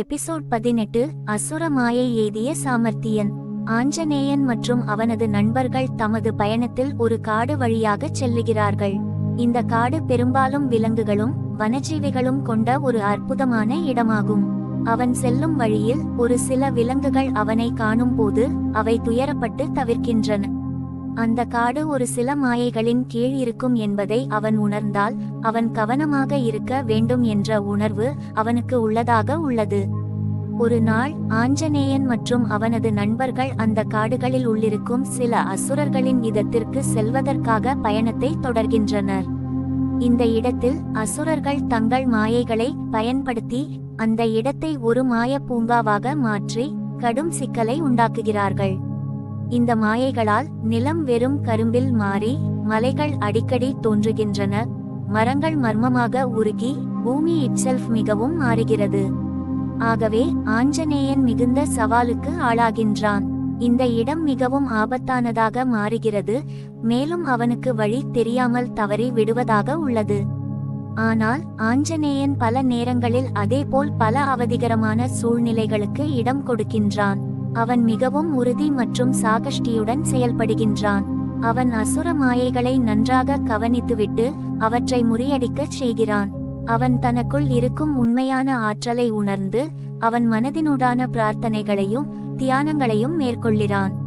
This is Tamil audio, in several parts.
எபிசோட் பதினெட்டு அசுர மாயை எய்திய சாமர்த்தியன். ஆஞ்சநேயன் மற்றும் அவனது நண்பர்கள் தமது பயணத்தில் ஒரு காடு வழியாக செல்லுகிறார்கள். இந்த காடு பெரும்பாலும் விலங்குகளும் வனஜீவிகளும் கொண்ட ஒரு அற்புதமான இடமாகும். அவன் செல்லும் வழியில் ஒரு சில விலங்குகள் அவனை காணும் போது அவை துயரப்பட்டு தவிர்க்கின்றன. அந்த காடு ஒரு சில மாயைகளின் கீழ் இருக்கும் என்பதை அவன் உணர்ந்தால் அவன் கவனமாக இருக்க வேண்டும் என்ற உணர்வு அவனுக்கு உள்ளதாக உள்ளது. ஒரு நாள் ஆஞ்சநேயன் மற்றும் அவனது நண்பர்கள் அந்த காடுகளில் உள்ளிருக்கும் சில அசுரர்களின் இதத்திற்கு செல்வதற்காக பயணத்தை தொடர்கின்றனர். இந்த இடத்தில் அசுரர்கள் தங்கள் மாயைகளை பயன்படுத்தி அந்த இடத்தை ஒரு மாய பூங்காவாக மாற்றி கடும் சிக்கலை உண்டாக்குகிறார்கள். இந்த மாயைகளால் நிலம் வெறும் கரும்பில் மாறி மலைகள் அடிக்கடி தோன்றுகின்றன. மரங்கள் மர்மமாக உருகி பூமி இட்செல்ஃப் மிகவும் மாறுகிறது. ஆகவே ஆஞ்சநேயன் மிகுந்த சவாலுக்கு ஆளாகின்றான். இந்த இடம் மிகவும் ஆபத்தானதாக மாறுகிறது. மேலும் அவனுக்கு வழி தெரியாமல் தவறி விடுவதாக உள்ளது. ஆனால் ஆஞ்சநேயன் பல நேரங்களில் அதேபோல் பல அவதிகரமான சூழ்நிலைகளுக்கு இடம் கொடுக்கின்றான். அவன் மிகவும் உறுதி மற்றும் சாகஷ்டியுடன் செயல்படுகின்றான். அவன் அசுர மாயைகளை நன்றாக கவனித்துவிட்டு அவற்றை முறியடிக்கச் செய்கிறான். அவன் தனக்குள் இருக்கும் உண்மையான ஆற்றலை உணர்ந்து அவன் மனதினுடான பிரார்த்தனைகளையும் தியானங்களையும் மேற்கொள்கிறான்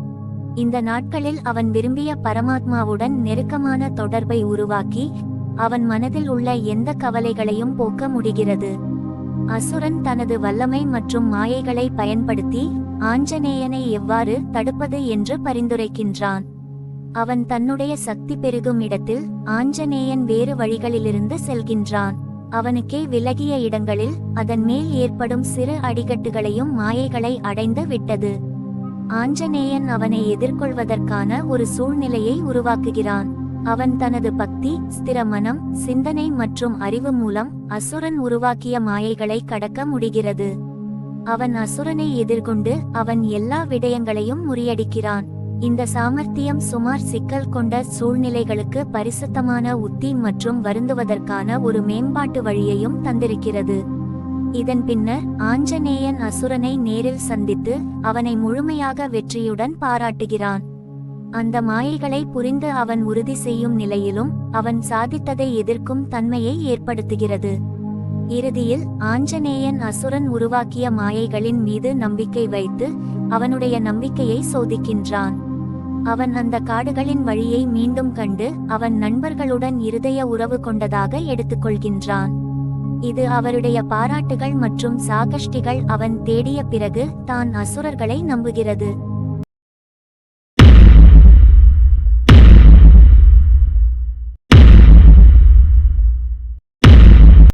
இந்த நாட்களில் அவன் விரும்பிய பரமாத்மாவுடன் நெருக்கமான தொடர்பை உருவாக்கி அவன் மனதில் உள்ள எந்த கவலைகளையும் போக்க முடிகிறது. அசுரன் தனது வல்லமை மற்றும் மாயைகளை பயன்படுத்தி ஆஞ்சநேயனை எவ்வாறு தடுப்பது என்று பரிந்துரைக்கின்றான். அவன் தன்னுடைய சக்தி பெருகும் இடத்தில் ஆஞ்சநேயன் வேறு வழிகளிலிருந்து செல்கின்றான். அவனுக்கே விலகிய இடங்களில் அதன் மேல் ஏற்படும் சிறு அடிகட்டுகளையும் மாயைகளை அடைந்து விட்டது. ஆஞ்சநேயன் அவனை எதிர்கொள்வதற்கான ஒரு சூழ்நிலையை உருவாக்குகிறான். அவன் தனது பக்தி ஸ்திரமனம் சிந்தனை மற்றும் அறிவு மூலம் அசுரன் உருவாக்கிய மாயைகளை கடக்க முடிகிறது. அவன் அசுரனை எதிர்கொண்டு அவன் எல்லா விடயங்களையும் முறியடிக்கிறான். இந்த சாமர்த்தியம் சுமார் சிக்கல் கொண்ட சூழ்நிலைகளுக்கு பரிசுத்தமான உத்தி மற்றும் வருந்துவதற்கான ஒரு மேம்பாட்டு வழியையும் தந்திருக்கிறது. இதன் பின்னர் ஆஞ்சநேயன் அசுரனை நேரில் சந்தித்து அவனை முழுமையாக வெற்றியுடன் பாராட்டுகிறான். அந்த மாயைகளை புரிந்து அவன் உறுதி செய்யும் நிலையிலும் அவன் சாதித்ததை எதிர்க்கும் தன்மையை ஏற்படுத்துகிறது. இறுதியில் ஆஞ்சநேயன் அசுரன் உருவாக்கிய மாயைகளின் மீது நம்பிக்கை வைத்து அவனுடைய நம்பிக்கையை சோதிக்கின்றான். அவன் அந்த காடுகளின் வழியை மீண்டும் கண்டு அவன் நண்பர்களுடன் இருதய உறவு கொண்டதாக எடுத்துக்கொள்கின்றான். இது அவருடைய பாராட்டுகள் மற்றும் சாகஷ்டிகள் அவன் தேடிய பிறகு தான் அசுரர்களை நம்புகிறது.